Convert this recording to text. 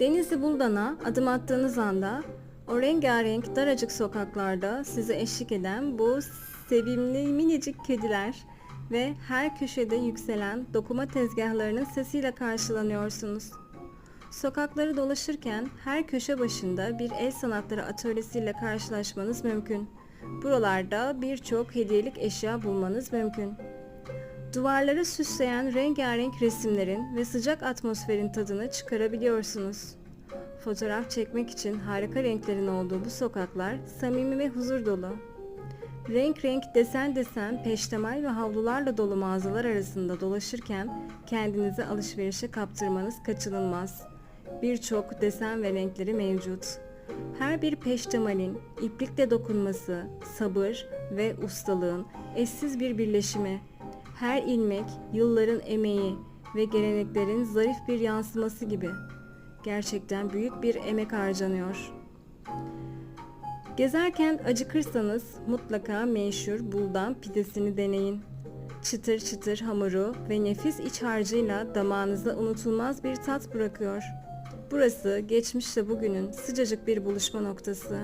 Denizli Buldan'a adım attığınız anda o rengarenk daracık sokaklarda size eşlik eden bu sevimli minicik kediler ve her köşede yükselen dokuma tezgahlarının sesiyle karşılanıyorsunuz. Sokakları dolaşırken her köşe başında bir el sanatları atölyesiyle karşılaşmanız mümkün. Buralarda birçok hediyelik eşya bulmanız mümkün. Duvarları süsleyen rengarenk resimlerin ve sıcak atmosferin tadını çıkarabiliyorsunuz. Fotoğraf çekmek için harika renklerin olduğu bu sokaklar samimi ve huzur dolu. Renk renk desen desen peştemal ve havlularla dolu mağazalar arasında dolaşırken kendinizi alışverişe kaptırmanız kaçınılmaz. Birçok desen ve renkleri mevcut. Her bir peştemalin iplikle dokunması, sabır ve ustalığın eşsiz bir birleşimi. Her ilmek yılların emeği ve geleneklerin zarif bir yansıması gibi. Gerçekten büyük bir emek harcanıyor. Gezerken acıkırsanız mutlaka meşhur buldan pidesini deneyin. Çıtır çıtır hamuru ve nefis iç harcıyla damağınıza unutulmaz bir tat bırakıyor. Burası geçmişle bugünün sıcacık bir buluşma noktası.